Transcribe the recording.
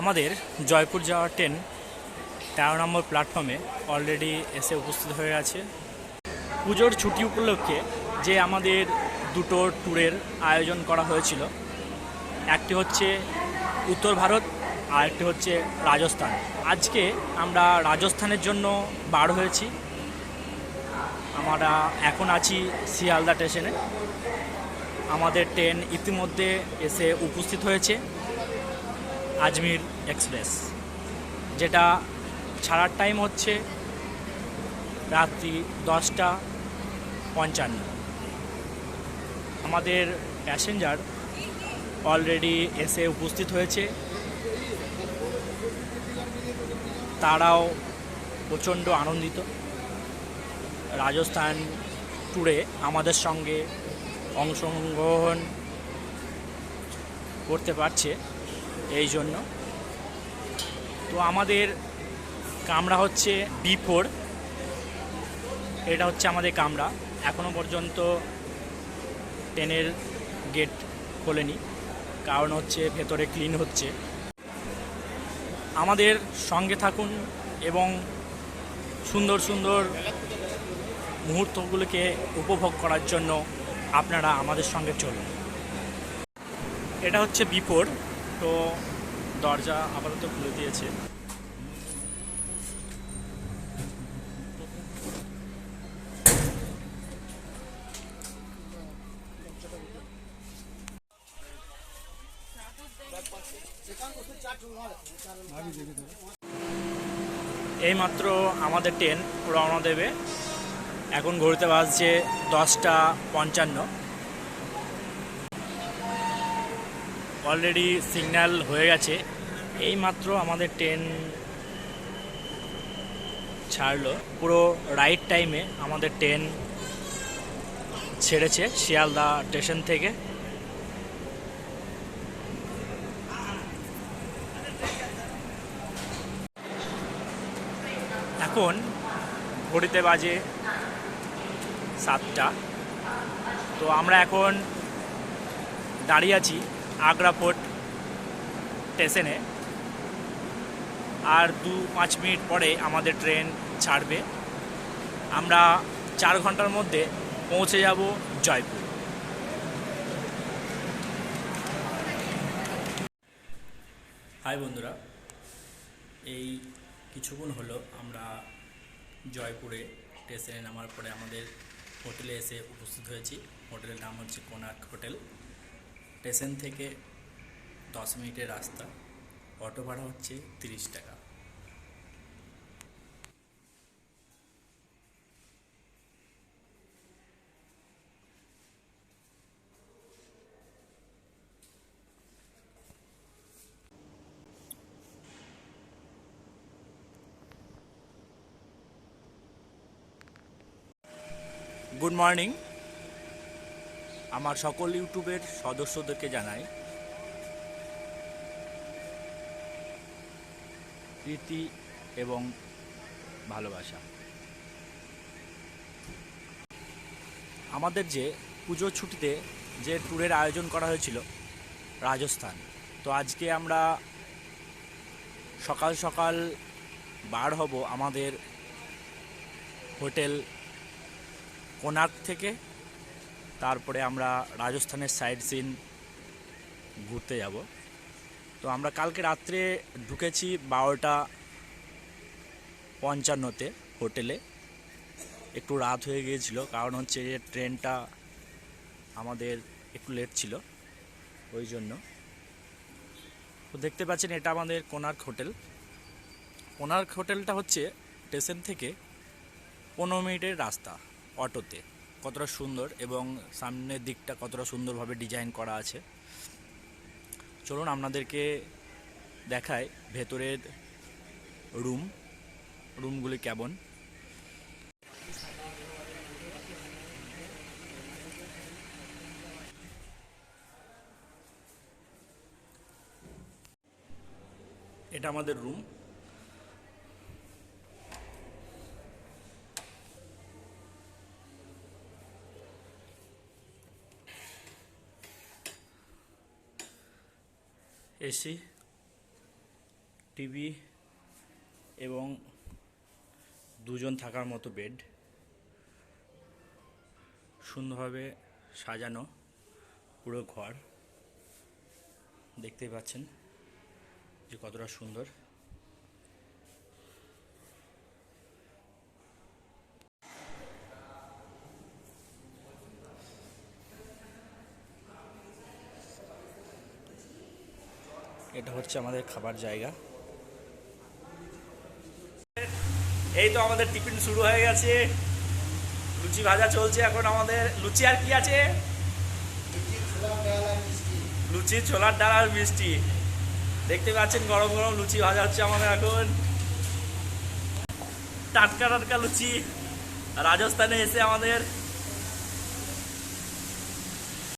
আমাদের জয়পুর যাওয়ার ট্রেন তেরো নম্বর প্ল্যাটফর্মে অলরেডি এসে উপস্থিত হয়ে আছে। পুজোর ছুটি উপলক্ষে যে আমাদের দুটো ট্যুরের আয়োজন করা হয়েছিল, একটি হচ্ছে উত্তর ভারত আর একটি হচ্ছে রাজস্থান। আজকে আমরা রাজস্থানের জন্য বার হয়েছি। আমরা এখন আছি শিয়ালদা স্টেশনে। আমাদের ট্রেন ইতিমধ্যে এসে উপস্থিত হয়েছে। আজমির এক্সপ্রেস, যেটা ছাড়ার টাইম হচ্ছে রাত্রি দশটা পঞ্চান্ন। আমাদের প্যাসেঞ্জার অলরেডি এসে উপস্থিত হয়েছে। তারাও প্রচণ্ড আনন্দিত। রাজস্থান ট্যুরে আমাদের সঙ্গে অংশগ্রহণ করতে পারছে, এই জন্য তো আমাদের কামরা হচ্ছে বি ফোর এটা হচ্ছে আমাদের কামরা। এখনও পর্যন্ত ট্রেনের গেট খোলেনি। কারণ হচ্ছে ভেতরে ক্লিন হচ্ছে। আমাদের সঙ্গে থাকুন এবং সুন্দর সুন্দর মুহূর্তগুলোকে উপভোগ করার জন্য আপনারা আমাদের সঙ্গে চলুন। এটা হচ্ছে বিপোর তো দরজা আপাতত খুলে দিয়েছে। এইমাত্র আমাদের ট্রেন রওনা দেবে। এখন ঘড়িতে বাজছে দশটা পঞ্চান্ন। অলরেডি সিগন্যাল হয়ে গেছে। এইমাত্র আমাদের ট্রেন ছাড়লো। পুরো রাইট টাইমে আমাদের ট্রেন ছেড়েছে শিয়ালদা স্টেশন থেকে। এখন ঘড়িতে বাজে সাতটা। তো আমরা এখন দাঁড়িয়ে আছি আগ্রা ফোর্ট স্টেশনে আর দু পাঁচ মিনিট পরে আমাদের ট্রেন ছাড়বে। আমরা চার ঘণ্টার মধ্যে পৌঁছে যাব জয়পুর। হাই বন্ধুরা, এই কিছুক্ষণ হলো আমরা জয়পুরে স্টেশনে নামার পরে আমাদের হোটেলে এসে উপস্থিত হয়েছি। হোটেলের নাম হচ্ছে কোনার্ক হোটেল। স্টেশন থেকে দশ মিনিটের রাস্তা। অটো ভাড়া হচ্ছে তিরিশ টাকা। গুড মর্নিং আমার সকল ইউটিউবের সদস্যদেরকে জানাই প্রীতি এবং ভালোবাসা। আমাদের যে পুজোর ছুটিতে যে ট্যুরের আয়োজন করা হয়েছিল রাজস্থান, তো আজকে আমরা সকাল সকাল বার হব আমাদের হোটেল কোনার্ক থেকে। তারপরে আমরা রাজস্থানের সাইড সিন ঘুরতে যাব। তো আমরা কালকে রাত্রে ঢুকেছি বারোটা পঞ্চান্নতে হোটেলে। একটু রাত হয়ে গিয়েছিল, কারণ হচ্ছে যে ট্রেনটা আমাদের একটু লেট ছিল, ওই জন্য। তো দেখতে পাচ্ছেন এটা আমাদের কোনার্ক হোটেল। কোনার্ক হোটেলটা হচ্ছে স্টেশন থেকে পনেরো মিনিটের রাস্তা অটোতে। কতটা সুন্দর এবং সামনের দিকটা কতটা সুন্দরভাবে ডিজাইন করা আছে। চলুন আপনাদেরকে দেখায় ভেতরের রুম রুমগুলি কেমন। এটা আমাদের রুম। এসি, টিভি এবং দুজন থাকার মতো বেড সুন্দরভাবে সাজানো পুরো ঘর। দেখতেই পাচ্ছেন যে কতটা সুন্দর। এটা হচ্ছে আমাদের খাবার জায়গা। এই তো আমাদের টিফিন শুরু হয়ে গেছে। লুচি ভাজা চলছে এখন আমাদের। লুচি আর কি আছে? লুচি, ছোলার ডাল আর মিষ্টি। দেখতে পাচ্ছেন গরম গরম লুচি ভাজা হচ্ছে আমাদের এখন। টাটকা টাটকা লুচি। রাজস্থানে এসে আমাদের